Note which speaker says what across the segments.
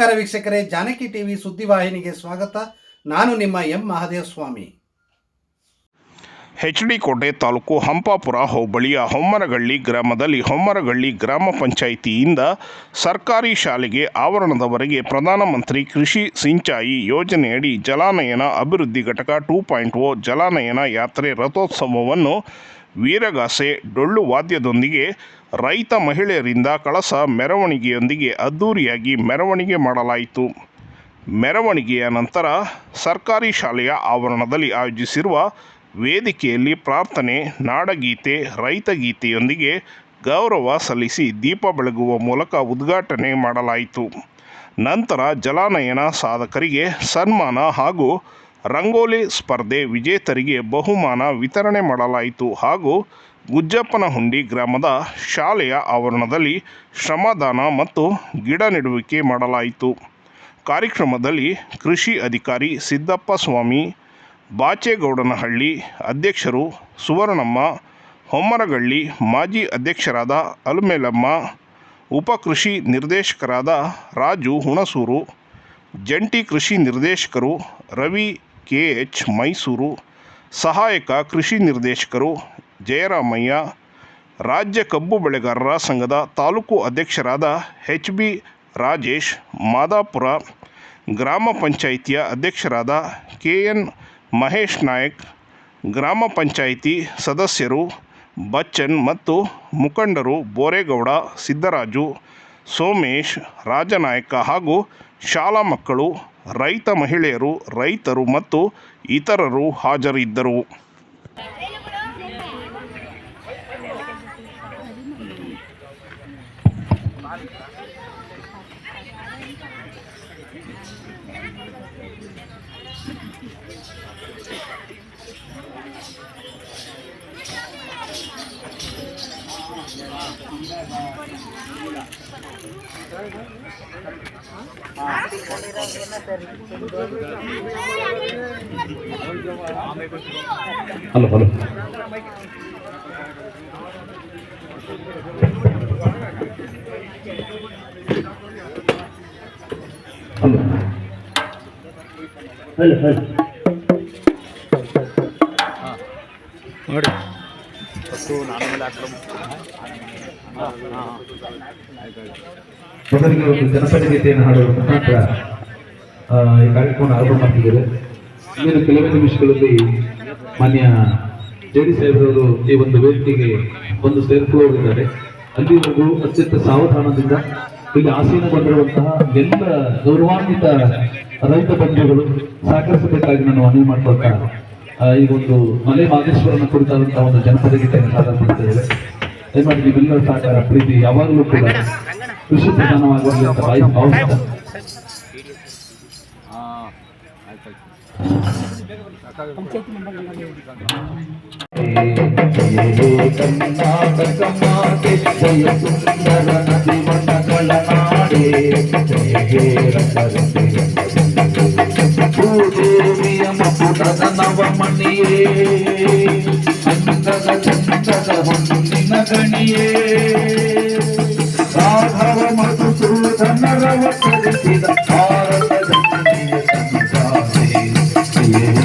Speaker 1: ನಮಸ್ಕಾರ ವೀಕ್ಷಕರೇ, ಜಾನಕಿ ಟಿವಿ ಸುದ್ದಿವಾಹಿನಿಗೆ ಸ್ವಾಗತ. ನಾನು ನಿಮ್ಮ M Mahadeva Swamy
Speaker 2: H D Kote taluk Hampapura ಹೋಬಳಿಯ ಹೊಮ್ಮರಗಳ್ಳಿ ಗ್ರಾಮದಲ್ಲಿ ಹೊಮ್ಮರಗಳ್ಳಿ ಗ್ರಾಮ ಪಂಚಾಯಿತಿಯಿಂದ ಸರ್ಕಾರಿ ಶಾಲೆಗೆ ಆವರಣದವರೆಗೆ ಪ್ರಧಾನಮಂತ್ರಿ ಕೃಷಿ ಸಿಂಚಾಯಿ ಯೋಜನೆಯಡಿ ಜಲಾನಯನ ಅಭಿವೃದ್ಧಿ ಘಟಕ ಟೂ ಪಾಯಿಂಟ್ ಓ ಜಲಾನಯನ ಯಾತ್ರೆ ರಥೋತ್ಸವವನ್ನು ವೀರಗಾಸೆ ಡೊಳ್ಳು ವಾದ್ಯದೊಂದಿಗೆ ರೈತ ಮಹಿಳೆಯರಿಂದ ಕಳಸ ಮೆರವಣಿಗೆಯೊಂದಿಗೆ ಅದ್ದೂರಿಯಾಗಿ ಮೆರವಣಿಗೆ ಮಾಡಲಾಯಿತು. ಮೆರವಣಿಗೆಯ ನಂತರ ಸರ್ಕಾರಿ ಶಾಲೆಯ ಆವರಣದಲ್ಲಿ ಆಯೋಜಿಸಿರುವ ವೇದಿಕೆಯಲ್ಲಿ ಪ್ರಾರ್ಥನೆ, ನಾಡಗೀತೆ, ರೈತಗೀತೆಯೊಂದಿಗೆ ಗೌರವ ಸಲ್ಲಿಸಿ ದೀಪ ಬೆಳಗುವ ಮೂಲಕ ಉದ್ಘಾಟನೆ ಮಾಡಲಾಯಿತು. ನಂತರ ಜಲಾನಯನ ಸಾಧಕರಿಗೆ ಸನ್ಮಾನ ಹಾಗೂ ರಂಗೋಲಿ ಸ್ಪರ್ಧೆ ವಿಜೇತರಿಗೆ ಬಹುಮಾನ ವಿತರಣೆ ಮಾಡಲಾಯಿತು ಹಾಗೂ ಗುಜ್ಜಪ್ಪನಹುಂಡಿ ಗ್ರಾಮದ ಶಾಲೆಯ ಆವರಣದಲ್ಲಿ ಶ್ರಮದಾನ ಮತ್ತು ಗಿಡ ನೆಡುವಿಕೆ ಮಾಡಲಾಯಿತು. ಕಾರ್ಯಕ್ರಮದಲ್ಲಿ ಕೃಷಿ ಅಧಿಕಾರಿ ಸಿದ್ದಪ್ಪ ಸ್ವಾಮಿ, ಬಾಚೇಗೌಡನಹಳ್ಳಿ ಅಧ್ಯಕ್ಷರು ಸುವರ್ಣಮ್ಮ, ಹೊಮ್ಮರಗಳ್ಳಿ ಮಾಜಿ ಅಧ್ಯಕ್ಷರಾದ ಅಲ್ಮೇಲಮ್ಮ ಉಪಕೃಷಿ ನಿರ್ದೇಶಕರಾದ ರಾಜು ಹುಣಸೂರು, ಜಂಟಿ ಕೃಷಿ ನಿರ್ದೇಶಕರು ರವಿ ಕೆ ಎಚ್ ಮೈಸೂರು, ಸಹಾಯಕ ಕೃಷಿ ನಿರ್ದೇಶಕರು ಜಯರಾಮಯ್ಯ, ರಾಜ್ಯ ಕಬ್ಬು ಬೆಳೆಗಾರರ ಸಂಘದ ತಾಲೂಕು ಅಧ್ಯಕ್ಷರಾದ ಎಚ್ ಬಿ ರಾಜೇಶ್, ಮಾದಾಪುರ ಗ್ರಾಮ ಪಂಚಾಯಿತಿಯ ಅಧ್ಯಕ್ಷರಾದ ಕೆ ಎನ್ ಮಹೇಶ್ ನಾಯಕ್, ಗ್ರಾಮ ಪಂಚಾಯಿತಿ ಸದಸ್ಯರು ಬಚ್ಚನ್ ಮತ್ತು ಮುಖಂಡರು ಬೋರೇಗೌಡ, ಸಿದ್ದರಾಜು, ಸೋಮೇಶ್, ರಾಜನಾಯಕ ಹಾಗೂ ಶಾಲಾ ಮಕ್ಕಳು, ರೈತ ಮಹಿಳೆಯರು, ರೈತರು ಮತ್ತು ಇತರರು ಹಾಜರಿದ್ದರು.
Speaker 3: Hello hello. ಹಲೋ. ಹೇಳಿ
Speaker 4: ನೋಡಿ ಫಸ್ಟು ನಾನು ಮೇಲೆ ಹಾಕ್ಬಿಡು.
Speaker 3: ಮೊದಲಿಗೆ ಒಂದು ಜನಪದ ಗೀತೆಯನ್ನು ಹಾಡುವ ಮುಖಾಂತರ ಈ ಕಾರ್ಯಕ್ರಮವನ್ನು ಆರಂಭ ಮಾಡ್ತಿದ್ದಾರೆ ಇನ್ನೇನು ಕೆಲವೇ ನಿಮಿಷಗಳಲ್ಲಿ ಮಾನ್ಯ ಜೆ ಡಿ ಸಾಹೇಬ್ರವರು ಈ ಒಂದು ವೇದಿಕೆಗೆ ಒಂದು ಸೇರ್ಕೊಳ್ಳೋರಿದ್ದಾರೆ ಅಲ್ಲಿವರೆಗೂ ಅತ್ಯಂತ ಸಾವಧಾನದಿಂದ ಇಲ್ಲಿ ಆಸೀನಗೊಂಡಿರುವಂತಹ ಎಲ್ಲ ಗೌರವಾನ್ವಿತ ರೈತ ಬಂಧುಗಳು ಸಹಕರಿಸಬೇಕಾಗಿ ನಾನು ಮನವಿ ಮಾಡ್ಕೊಳ್ತಾ ಈ ಒಂದು ಮಲೆ ಮಾದೇಶ್ವರನ ಕುರಿತಾದಂತಹ ಒಂದು ಜನಪದ ಗೀತೆಯನ್ನು ಸಾಧನೆ ಮಾಡ್ತಾ ಇದ್ದೇವೆ. ದಯಮಾಡಿ ನಿಮ್ಮೆಲ್ಲರ ಸಹಕಾರ, ಪ್ರೀತಿ ಯಾವಾಗಲೂ ಕೂಡ ಕೃಷಿ ಪ್ರಧಾನವಾಗುವಂತಹ ಅಂತ ಬಾಯಿ ಭಾವಿಸ್ತಾ ನವಮಣಿಯೇ ಅಂದದ ಚಂದದ ಹೊನ್ನಿನ ಗಣಿಯೇ ರಾಘವ ಮಧುಸೂದನರವ ಕಲಿಸಿದ ಭಾರತ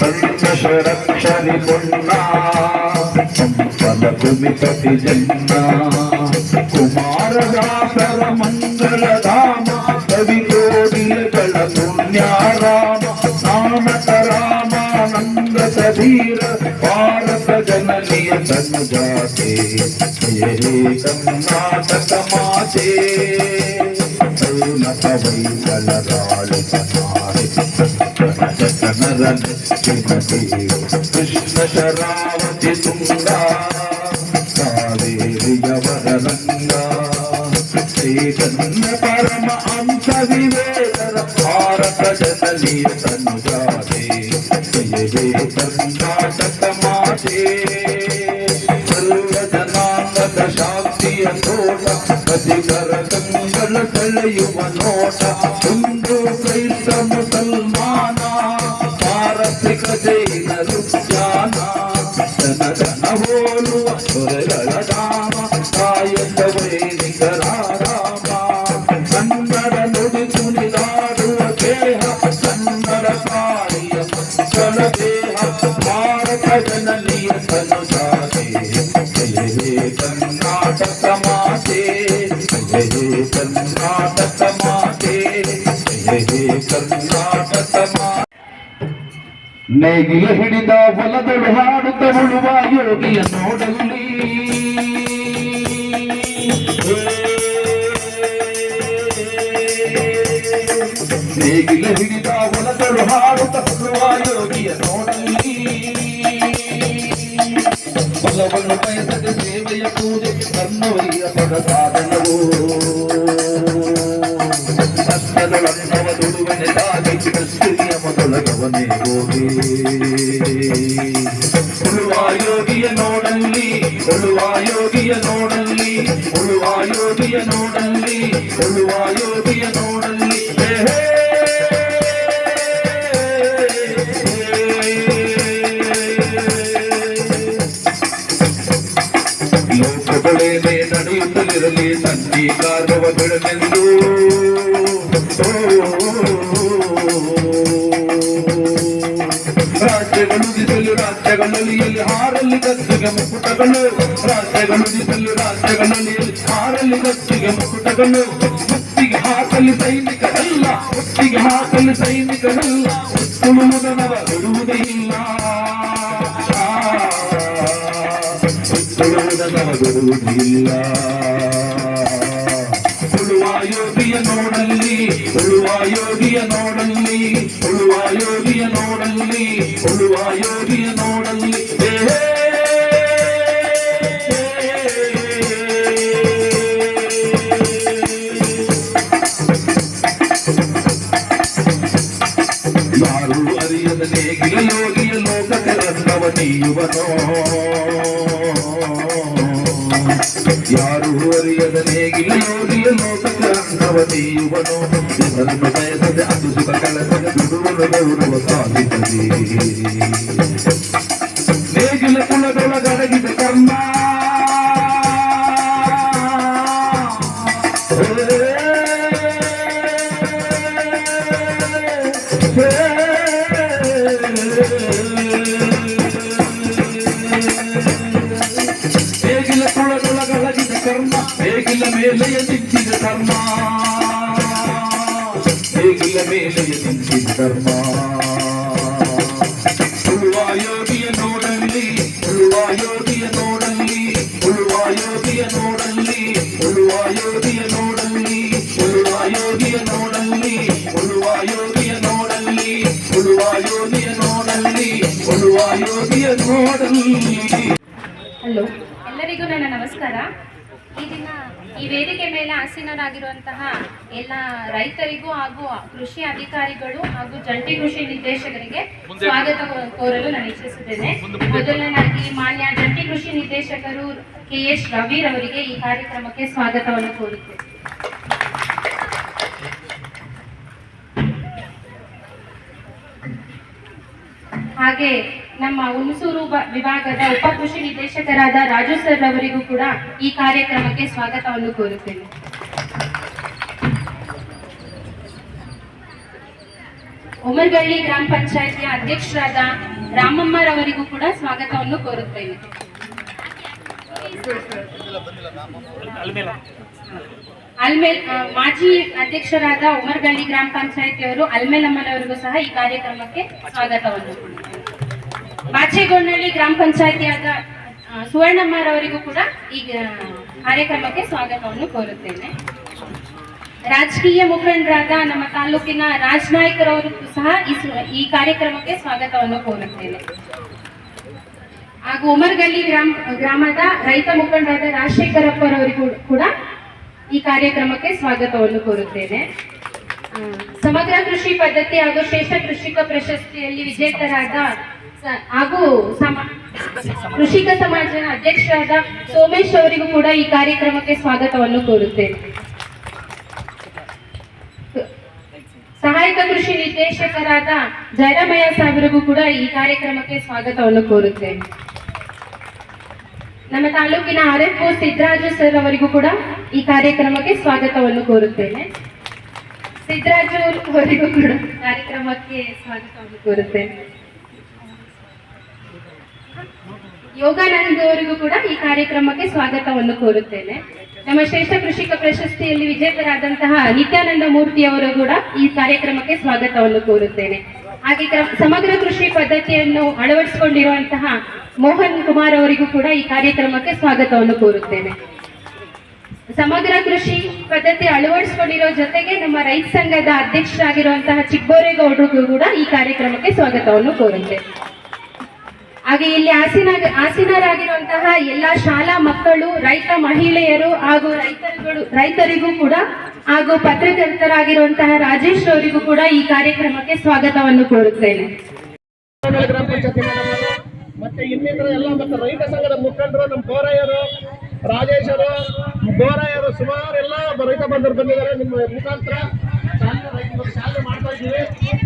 Speaker 3: పంచశరక్షరి కుమిపతి జన్న కుమారదాసర మంగళ రామ కవి కోడిల పుణ్యారామ నామక రామానంద సధీర భారత జననీయ తను జాతే కర్ణాటక మాతే కృష్ణ శరావతి తుంగా కావేరి యవరంగా చైతన్య పరమ అంశ వివేదన భారత జననీయ తనుజాతే జయే కర్ణాటక మాతే సర్వజనాంగ శాంతి అధోన అధికరణ ಕಲ ಕಲೆಯುವ ನೋಟ ಹಿಂದೂ ಕ್ರೈಸ್ತ ಮುಸಲ್ಮಾನ ಪಾರಸಿಕ ಜೈನ ರುಚ್ಯಾನ ನೇಗಿಲ ಹಿಡಿದ ಹೊಲದಳು ಹಾಡುತ್ತ ಉಳುವ ಯೋಗಿಯ ನೋಡಲಿ ನೇಗಿಲ ಹಿಡಿದ ಹೊಲದಳು ಹಾಡುತ್ತ ಉಳುವ ಯೋಗಿಯ ನೋಡಲಿ ಹೊಲವನ್ನು ಬಯಸದೆ ಸೇವೆಯ ಪೂಜೆ ಕರ್ಮವಯ್ಯ ಪದ ಸಾಧನವು ಮೊದಲಗವನೇ ಹೋಗಿ ಉಳುವ ಯೋಗಿಯ ನೋಡಲ್ಲಿ ಉಳುವ ಯೋಗಿಯ ನೋಡಲ್ಲಿ ಉಳುವ ಯೋಗಿಯ ನೋಡಲ್ಲಿ ಉಳುವ ಯೋಗಿಯ ನೋಡಲ್ಲಿ ಹೇ ಹೇ. ಲೋಕದೊಳೆನೆ ನಡೆಯುತ್ತಲಿರಲಿ ಸಂಗೀಕಾರವ ಬಿಡನೆಂದು ರಾಜ್ಯಗಳು ಗಟ್ಟಿಗೆ ಮುಕ್ಕುಟಗಳು ರಾಜ್ಯಗಳ ನುಡಿಸಲು ರಾಜ್ಯಗಳ ನೀರು ಹಾರಲಿ ಗಟ್ಟಿಗೆ ಮುಕ್ಕುಟಗಳು ಮುತ್ತಿಗೆ ಹಾಕಲು ಸೈನಿಕರಲ್ಲ ಮುತ್ತಿಗೆ ಹಾಕಲು ಸೈನಿಕರಲ್ಲ ಉತ್ತುಳುವುದನವ ಬಿಡುವುದೇ ಇಲ್ಲ ಉತ್ತುಳುವುದನವ ಬಿಡುವುದಿಲ್ಲ ಉಳುವಾಯೋಧಿಯ ನೋಡಲ್ಲಿ ಉಳುವಾಯೋಧಿಯ ನೋಡಲ್ಲಿ ಉಳುವಾಯೋಧಿಯ ನೋಡಲ್ಲಿ ಉಳುವಾಯೋಧಿಯ ನೋಡಲ್ಲಿ ನೇಗಿಲ ಯೋಗಿಯ ಲೋಕಕ್ಕೆ ರತ್ನವ ನೀಯುವನೋ ಯಾರು ಅರಿಯದ ನೇಗಿಲ ಯೋಗಿಯ ಲೋಕಕ್ಕೆ ರತ್ನವ ನೀಯುವನೋ ಇವರನ್ನು ಬಯಸದೆ ಅದು ಸುಖ ಕಳಸದೆ ಬಿಡುವನು ಗೌರವ ಸಾಧಿಸದೆ ನೇಗಿಲ ಕುಲದೊಳಗಡಗಿದ ಕರ್ಮ ನಿಂತಿದ ಕರ್ಮ ಹೇಗಿಲ್ಲ ಮೇಲೆಯ ನಿಂತಿದ ಕರ್ಮ ಉಳುವ ಯೋಗಿಯ ನೋಡಲ್ಲಿ ಉಳುವ ಯೋಗಿಯ ನೋಡಲ್ಲಿ ಉಳುವ ಯೋಗಿಯ ನೋಡಲ್ಲಿ ಉಳುವ ಯೋಗಿಯ ನೋಡಲ್ಲಿ ಉಳುವ ಯೋಗಿಯ ನೋಡಲ್ಲಿ ಉಳುವ ಯೋಗಿಯ ನೋಡಲ್ಲಿ ಉಳುವ ಯೋಗಿಯ ನೋಡಲ್ಲಿ ಉಳುವ ಯೋಗಿಯ ನೋಡಲ್ಲಿ
Speaker 5: ಹಲೋ ಎಲ್ಲರಿಗೂ ನನ್ನ ನಮಸ್ಕಾರ. ಈ ದಿನ ಈ ವೇದಿಕೆ ಮೇಲೆ ಆಸೀನರಾಗಿರುವಂತಹ ಎಲ್ಲ ರೈತರಿಗೂ ಹಾಗೂ ಕೃಷಿ ಅಧಿಕಾರಿಗಳು ಹಾಗೂ ಜಂಟಿ ಕೃಷಿ ನಿರ್ದೇಶಕರಿಗೆ ಸ್ವಾಗತ ಕೋರಲು ನಾನು ಇಚ್ಛಿಸುತ್ತೇನೆ. ಮೊದಲನೇದಾಗಿ ಮಾನ್ಯ ಜಂಟಿ ಕೃಷಿ ನಿರ್ದೇಶಕರು ಕೆ ಎಸ್ ಅವರಿಗೆ ಈ ಕಾರ್ಯಕ್ರಮಕ್ಕೆ ಸ್ವಾಗತವನ್ನು ಕೋರುತ್ತೇನೆ. ಹಾಗೆ ನಮ್ಮ ಹುಣಸೂರು ವಿಭಾಗದ ಉಪ ಕೃಷಿ ನಿರ್ದೇಶಕರಾದ ರಾಜು ಸರ್ ಅವರಿಗೂ ಕೂಡ ಈ ಕಾರ್ಯಕ್ರಮಕ್ಕೆ ಸ್ವಾಗತವನ್ನು ಕೋರುತ್ತೇನೆ. ಉಮರ್ಗಳ್ಳಿ ಗ್ರಾಮ ಪಂಚಾಯತಿಯ ಅಧ್ಯಕ್ಷರಾದ ರಾಮಮ್ಮರವರಿಗೂ ಕೂಡ ಸ್ವಾಗತವನ್ನು ಕೋರುತ್ತೇನೆ. ಅಲ್ಮೇಲ್ ಮಾಜಿ ಅಧ್ಯಕ್ಷರಾದ ಉಮರ್ಗಳ್ಳಿ ಗ್ರಾಮ ಪಂಚಾಯತಿಯವರು ಅಲ್ಮೇಲಮ್ಮನವರಿಗೂ ಸಹ ಈ ಕಾರ್ಯಕ್ರಮಕ್ಕೆ ಸ್ವಾಗತವನ್ನು ಬಾಚೆಗೊಂಡಳ್ಳಿ ಗ್ರಾಮ ಪಂಚಾಯತಿಯಾದ ಸುವರ್ಣಮ್ಮರವರಿಗೂ ಕೂಡ ಈ ಕಾರ್ಯಕ್ರಮಕ್ಕೆ ಸ್ವಾಗತವನ್ನು ಕೋರುತ್ತೇನೆ. ರಾಜಕೀಯ ಮುಖಂಡರಾದ ನಮ್ಮ ತಾಲೂಕಿನ ರಾಜ್ ನಾಯ್ಕರವರು ಸಹ ಈ ಕಾರ್ಯಕ್ರಮಕ್ಕೆ ಸ್ವಾಗತವನ್ನು ಕೋರುತ್ತೇನೆ. ಹಾಗೂ ಉಮರ್ಗಲ್ಲಿ ಗ್ರಾಮ, ಗ್ರಾಮದ ರೈತ ಮುಖಂಡರಾದ ರಾಜಶೇಖರಪ್ಪರವರಿಗೂ ಕೂಡ ಈ ಕಾರ್ಯಕ್ರಮಕ್ಕೆ ಸ್ವಾಗತವನ್ನು ಕೋರುತ್ತೇನೆ. ಸಮಗ್ರ ಕೃಷಿ ಪದ್ಧತಿ ಹಾಗೂ ಶ್ರೇಷ್ಠ ಕೃಷಿಕ ಪ್ರಶಸ್ತಿಯಲ್ಲಿ ವಿಜೇತರಾದ ಹಾಗೂ ಕೃಷಿಕ ಸಮಾಜದ ಅಧ್ಯಕ್ಷರಾದ ಸೋಮೇಶ್ ಅವರಿಗೂ ಕೂಡ ಈ ಕಾರ್ಯಕ್ರಮಕ್ಕೆ ಸ್ವಾಗತವನ್ನು ಕೋರುತ್ತೇನೆ. ಸಹಾಯಕ ಕೃಷಿ ನಿರ್ದೇಶಕರಾದ ಜಯರಾಮಯ್ಯ ಸಾಹೇಬರಿಗೂ ಕೂಡ ಈ ಕಾರ್ಯಕ್ರಮಕ್ಕೆ ಸ್ವಾಗತವನ್ನು ಕೋರುತ್ತೇನೆ. ನಮ್ಮ ತಾಲೂಕಿನ ಆರ್ ಎಫ್ ಸಿದ್ದರಾಜು ಸರ್ ಅವರಿಗೂ ಕೂಡ ಈ ಕಾರ್ಯಕ್ರಮಕ್ಕೆ ಸ್ವಾಗತವನ್ನು ಕೋರುತ್ತೇನೆ. ಸಿದ್ದರಾಜು ಅವರಿಗೂ ಕೂಡ ಕಾರ್ಯಕ್ರಮಕ್ಕೆ ಸ್ವಾಗತವನ್ನು ಕೋರುತ್ತೇನೆ. ಯೋಗಾನಂದ್ ಅವರಿಗೂ ಕೂಡ ಈ ಕಾರ್ಯಕ್ರಮಕ್ಕೆ ಸ್ವಾಗತವನ್ನು ಕೋರುತ್ತೇನೆ. ನಮ್ಮ ಶ್ರೇಷ್ಠ ಕೃಷಿಕ ಪ್ರಶಸ್ತಿಯಲ್ಲಿ ವಿಜೇತರಾದಂತಹ ನಿತ್ಯಾನಂದ ಮೂರ್ತಿ ಅವರು ಕೂಡ ಈ ಕಾರ್ಯಕ್ರಮಕ್ಕೆ ಸ್ವಾಗತವನ್ನು ಕೋರುತ್ತೇನೆ. ಹಾಗೆ ಸಮಗ್ರ ಕೃಷಿ ಪದ್ಧತಿಯನ್ನು ಅಳವಡಿಸಿಕೊಂಡಿರುವಂತಹ ಮೋಹನ್ ಕುಮಾರ್ ಅವರಿಗೂ ಕೂಡ ಈ ಕಾರ್ಯಕ್ರಮಕ್ಕೆ ಸ್ವಾಗತವನ್ನು ಕೋರುತ್ತೇನೆ. ಸಮಗ್ರ ಕೃಷಿ ಪದ್ಧತಿ ಅಳವಡಿಸಿಕೊಂಡಿರೋ ಜೊತೆಗೆ ನಮ್ಮ ರೈತ ಸಂಘದ ಅಧ್ಯಕ್ಷರಾಗಿರುವಂತಹ ಚಿಕ್ಬೋರೇಗೌಡರಿಗೂ ಕೂಡ ಈ ಕಾರ್ಯಕ್ರಮಕ್ಕೆ ಸ್ವಾಗತವನ್ನು ಕೋರುತ್ತೇನೆ. ಹಾಗೆ ಇಲ್ಲಿ ಆಸೀನ ಆಸೀನರಾಗಿರುವಂತಹ ಎಲ್ಲ ಶಾಲಾ ಮಕ್ಕಳು, ರೈತ ಮಹಿಳೆಯರು ಹಾಗೂ ರೈತರುಗಳು, ರೈತರಿಗೂ ಕೂಡ ಹಾಗೂ ಪತ್ರಕರ್ತರಾಗಿರುವಂತಹ ರಾಜೇಶ್ ಅವರಿಗೂ ಕೂಡ ಈ ಕಾರ್ಯಕ್ರಮಕ್ಕೆ ಸ್ವಾಗತವನ್ನು ಕೋರುತ್ತೇನೆ.
Speaker 6: ಮತ್ತೆ ಇನ್ನಿತರ ಎಲ್ಲ ಮತ್ತೆ ರೈತ ಸಂಘದ ಮುಖಂಡರು, ನಮ್ಮ ಗೋರಯ್ಯರು ರಾಜೇಶರು ಗೋರಯ್ಯರು ಸುಮಾರು ಎಲ್ಲ ರೈತ ಬಂದರು, ಬಂದಿದ್ದಾರೆ. ನಿಮ್ಮ ಮುಖಾಂತರ ಶಾಲೆ ಮಾಡ್ತಾ ಇದ್ದೀವಿ.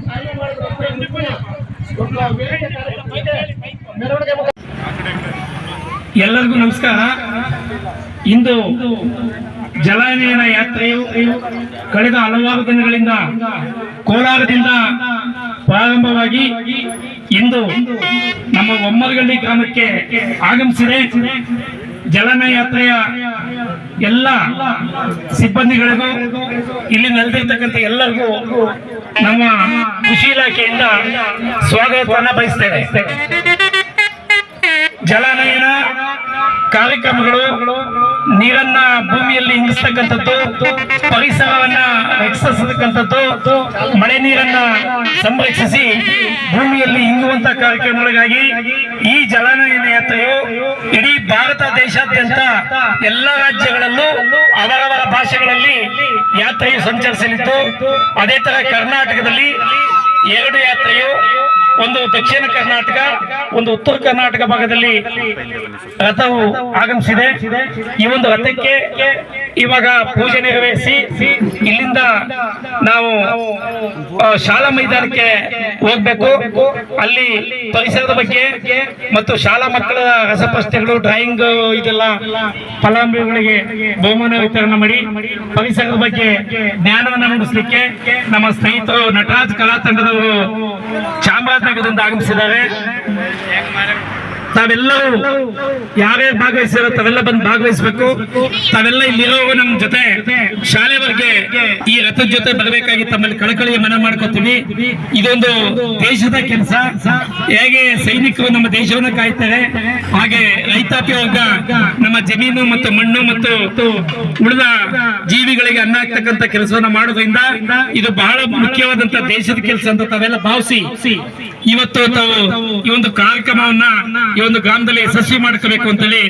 Speaker 6: ಶಾಲೆ ಮಾಡಿದ್ರೆ
Speaker 7: ಎಲ್ಲರಿಗೂ ನಮಸ್ಕಾರ. ಇಂದು ಜಲಾನಯನ ಯಾತ್ರೆಯು ಕಳೆದ ಹಲವಾರು ದಿನಗಳಿಂದ ಕೋಲಾರದಿಂದ ಪ್ರಾರಂಭವಾಗಿ ಇಂದು ನಮ್ಮ ಒಮ್ಮರಗಳ್ಳಿ ಗ್ರಾಮಕ್ಕೆ ಆಗಮಿಸಿದೆ. ಜಲನ ಯಾತ್ರೆಯ ಎಲ್ಲ ಸಿಬ್ಬಂದಿಗಳಿಗೂ, ಇಲ್ಲಿ ನೆಲೆದಿರ್ತಕ್ಕಂಥ ಎಲ್ಲರಿಗೂ ನಮ್ಮ ಕೃಷಿ ಇಲಾಖೆಯಿಂದ ಸ್ವಾಗತವನ್ನು ಬಯಸ್ತೇವೆ. ಜಲಾನಯನ ಕಾರ್ಯಕ್ರಮಗಳು ನೀರನ್ನ ಭೂಮಿಯಲ್ಲಿ ಇಂಗಿಸ್ತಕ್ಕಂಥದ್ದು ಪರಿಸರವನ್ನ ರಕ್ಷಿಸತಕ್ಕಂಥದ್ದು, ಮಳೆ ನೀರನ್ನ ಸಂರಕ್ಷಿಸಿ ಭೂಮಿಯಲ್ಲಿ ಇಂಗುವಂತ ಕಾರ್ಯಕ್ರಮಗಳಿಗಾಗಿ ಈ ಜಲಾನಯನ ಯಾತ್ರೆಯು ಇಡೀ ಭಾರತ ದೇಶಾದ್ಯಂತ ಎಲ್ಲ ರಾಜ್ಯಗಳಲ್ಲೂ ಅವರವರ ಭಾಷೆಗಳಲ್ಲಿ ಯಾತ್ರೆಯು ಸಂಚರಿಸಲಿತ್ತು ಅದೇ ತರ ಕರ್ನಾಟಕದಲ್ಲಿ ಎರಡು ಯಾತ್ರೆಯು ಒಂದು ದಕ್ಷಿಣ ಕರ್ನಾಟಕ, ಒಂದು ಉತ್ತರ ಕರ್ನಾಟಕ ಭಾಗದಲ್ಲಿ ರಥವು ಆಗಮಿಸಿದೆ. ಈ ಒಂದು ರಥಕ್ಕೆ ಇವಾಗ ಪೂಜೆ ನೆರವೇರಿಸಿ ಇಲ್ಲಿಂದ ನಾವು ಶಾಲಾ ಮೈದಾನಕ್ಕೆ ಹೋಗ್ಬೇಕು. ಅಲ್ಲಿ ಪರಿಸರದ ಬಗ್ಗೆ ಮತ್ತು ಶಾಲಾ ಮಕ್ಕಳ ರಸಪ್ರಶ್ನೆಗಳು ಡ್ರಾಯಿಂಗ್ ಇದೆಲ್ಲ ಫಲಾನುಭವಿಗಳಿಗೆ ಬಹುಮಾನ ವಿತರಣೆ ಮಾಡಿ ಪರಿಸರದ ಬಗ್ಗೆ ಜ್ಞಾನವನ್ನು ಮೂಡಿಸಲಿಕ್ಕೆ ನಮ್ಮ ಸ್ನೇಹಿತರು ನಟರಾಜ್ ಕಲಾ ತಂಡದವರು আপনাকে কিন্তু আগামী সেদারে ತಾವೆಲ್ಲರೂ ಯಾರೇ ಭಾಗವಹಿಸಿರೋ ತಾವೆಲ್ಲ ಬಂದು ಭಾಗವಹಿಸಬೇಕು. ತಾವೆಲ್ಲ ಇಲ್ಲಿರೋ ನಮ್ಮ ಜೊತೆ. ಶಾಲೆವರೆಗೆ ಈ ರಥದ ಜೊತೆ ಬರಬೇಕಾಗಿ ತಮ್ಮಲ್ಲಿ ಕಳಕಳಿಯ ಮನ ಮಾಡ್ಕೋತೀವಿ. ಇದೊಂದು ದೇಶದ ಕೆಲಸ. ಹೇಗೆ ಸೈನಿಕರು ನಮ್ಮ ದೇಶವನ್ನು ಕಾಯ್ತಾರೆ. ಹಾಗೆ ರೈತಾಪಿ ವರ್ಗ ನಮ್ಮ ಜಮೀನು ಮತ್ತು ಮಣ್ಣು ಮತ್ತು ಉಳಿದ ಜೀವಿಗಳಿಗೆ ಅನ್ನ ಆಗ್ತಕ್ಕಂತ ಕೆಲಸವನ್ನ ಮಾಡೋದ್ರಿಂದ ಇದು ಬಹಳ ಮುಖ್ಯವಾದಂತ ದೇಶದ ಕೆಲಸ ಅಂತ ತಾವೆಲ್ಲ ಭಾವಿಸಿ. ಇವತ್ತು ತಾವು ಈ ಒಂದು ಕಾರ್ಯಕ್ರಮವನ್ನ ಒಂದು ಗ್ರಾಮದಲ್ಲಿ ಯಶಸ್ವಿ ಮಾಡ್ಕೋಬೇಕು ಅಂತೇಳಿ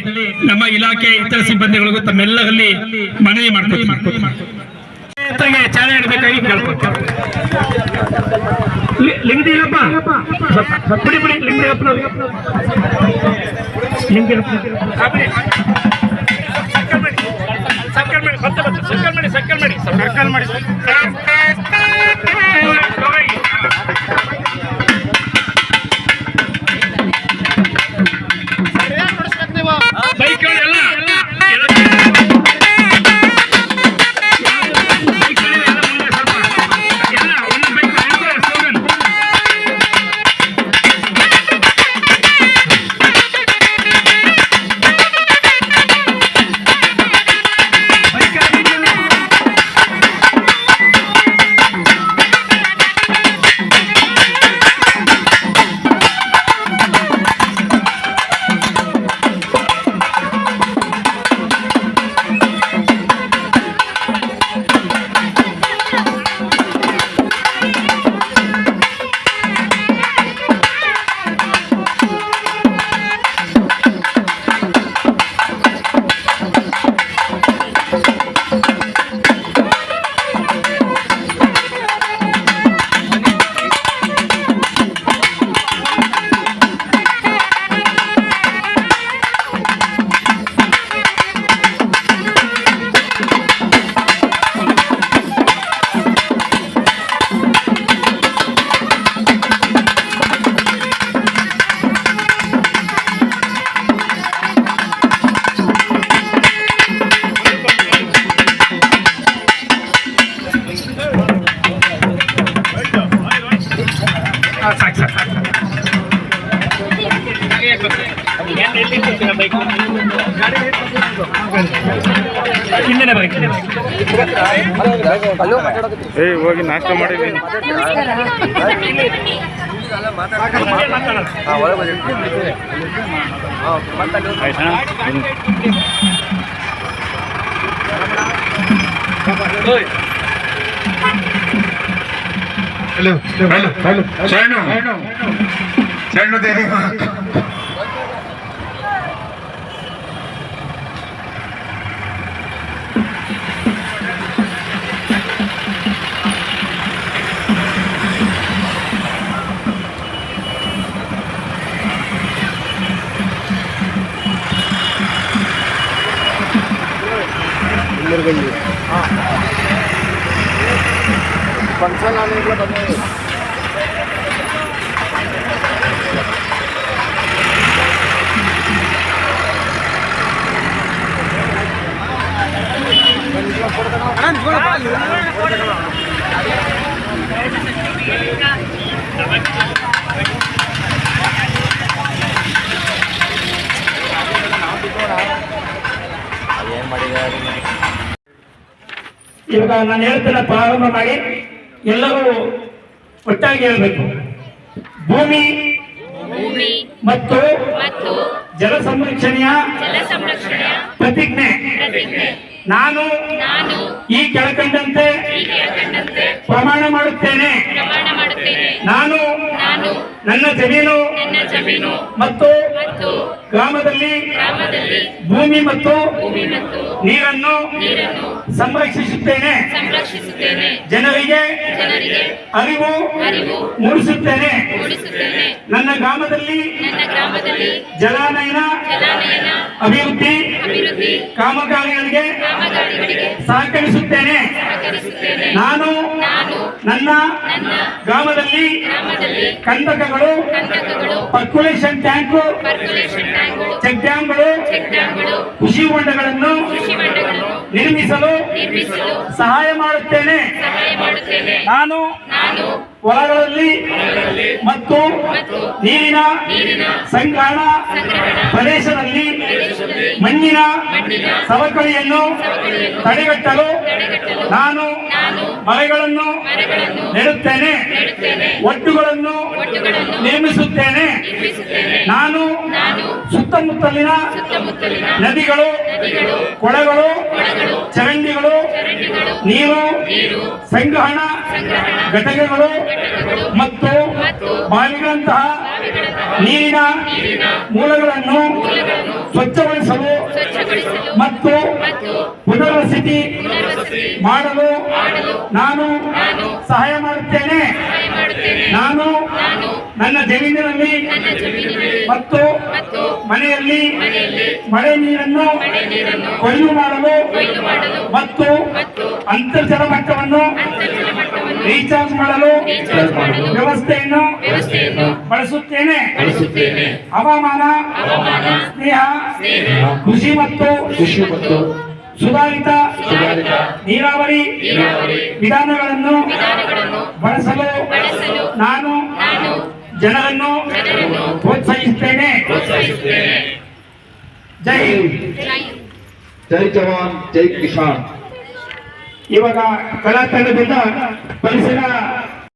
Speaker 7: ನಮ್ಮ ಇಲಾಖೆ ಇತರ ಸಿಬ್ಬಂದಿಗಳಿಗೂ ತಮ್ಮೆಲ್ಲರಲ್ಲಿ ಮನವಿ ಮಾಡ್ಕೊತೀವಿ. ಚಾಲನೆ ನೀಡಬೇಕಾಗಿ ಕೇಳ್ಕೊಳ್ತೀನಿ ಲಿ- ಲಿಂಗದೇನಪ್ಪ ಸ್ವಲ್ಪ- ಸ್ವಲ್ಪ ಬಿಡಿ ಬಿಡಿ ಆ, ಬಿಡಿ. ಸರ್ಕಲ್ ಮಾಡಿ ಸರ್ಕಲ್ ಮಾಡಿ ಸರ್ಕಲ್ ಮಾಡಿ ಸರ್ಕಲ್ ಮಾಡಿ.
Speaker 4: ಏ ಹೋಗಿ ನಾಷ್ಟ ಮಾಡಿದ್ದೀನಿ ಆಯ್ತಾ
Speaker 6: ಫಂಕ್ಷನ್ ಆನೆಗಳ ಬಂದ
Speaker 7: ಇವಾಗ ನಾನು ಹೇಳ್ತೇನೆ ಪ್ರಾರಂಭ ಮಾಡಿ ಎಲ್ಲರೂ ಒಟ್ಟಾಗಿ ಹೇಳಬೇಕು. ಭೂಮಿ ಮತ್ತು ಜಲ ಸಂರಕ್ಷಣೆಯ ಪ್ರತಿಜ್ಞೆ. ನಾನು ಈ ಕೆಳಕಂಡಂತೆ ಪ್ರಮಾಣ ಮಾಡುತ್ತೇನೆ. ನಾನು ನನ್ನ ಜಮೀನು ಮತ್ತು ಗ್ರಾಮದಲ್ಲಿ ಭೂಮಿ ಮತ್ತು ನೀರನ್ನು ಸಂರಕ್ಷಿಸುತ್ತೇನೆ. ಜನರಿಗೆ ಅರಿವು ಮೂಡಿಸುತ್ತೇನೆ. ನನ್ನ ಗ್ರಾಮದಲ್ಲಿ ಜಲಾನಯನ ಅಭಿವೃದ್ಧಿ ಕಾಮಗಾರಿಗಳಿಗೆ ಸಹಕರಿಸುತ್ತೇನೆ. ನಾನು ನನ್ನ ಗ್ರಾಮದಲ್ಲಿ ಕಂದಕಗಳು ಪರ್ಕುಲೇಷನ್ ಟ್ಯಾಂಕ್ ಚೆಕ್ ಡ್ಯಾಂಗಳು ಕೃಷಿ ಹೊಂಡಗಳನ್ನು ನಿರ್ಮಿಸಲು ಸಹಾಯ ಮಾಡುತ್ತೇನೆ. ನಾನು ಹೊಲಗಳಲ್ಲಿ ಮತ್ತು ನೀರಿನ ಸಂಗ್ರಹಣ ಪ್ರದೇಶದಲ್ಲಿ ಮಣ್ಣಿನ ಸವಕಳಿಯನ್ನು ತಡೆಗಟ್ಟಲು ನಾನು ಮರಗಳನ್ನು ನೆಡುತ್ತೇನೆ. ಒಟ್ಟುಗಳನ್ನು ನೇಮಿಸುತ್ತೇನೆ ನಾನು ಸುತ್ತಮುತ್ತಲಿನ ನದಿಗಳು ಕೊಳಗಳು ಚರಂಡಿಗಳು ನೀರು ಸಂಗ್ರಹಣ ಘಟಕಗಳು ಮತ್ತು ಬಾವಿಗಳಂತಹ ನೀರಿನ ಮೂಲಗಳನ್ನು ಸ್ವಚ್ಛಗೊಳಿಸಲು ಮತ್ತು ಪುನರ್ವಸತಿ ಮಾಡಲು ನಾನು ಸಹಾಯ ಮಾಡುತ್ತೇನೆ. ನಾನು ನನ್ನ ಜಮೀನಿನಲ್ಲಿ ಮತ್ತು ಮನೆಯಲ್ಲಿ ಮಳೆ ನೀರನ್ನು ಕೊಯ್ಲು ಮಾಡಲು ಮತ್ತು ಅಂತರ್ಜಲ ಮಟ್ಟವನ್ನು ರೀಚಾರ್ಜ್ ಮಾಡಲು ವ್ಯವಸ್ಥೆಯನ್ನು ಬಳಸುತ್ತೇನೆ. ಹವಾಮಾನ ಸ್ನೇಹ ಕೃಷಿ ಮತ್ತು
Speaker 3: ಕೃಷಿ ಮತ್ತು
Speaker 7: ಸುಧಾರಿತ ನೀರಾವರಿ ವಿಧಾನಗಳನ್ನು ಬಳಸಲು ನಾನು ಜನರನ್ನು ಪ್ರೋತ್ಸಾಹಿಸುತ್ತೇನೆ. ಜೈ ಹಿಂದ್.
Speaker 3: ಜೈ ಜವಾನ್ ಜೈ ಕಿಸಾನ್.
Speaker 7: ಇವಾಗ ಕಲಾ ತಂಡದಿಂದ ಪರಿಸರ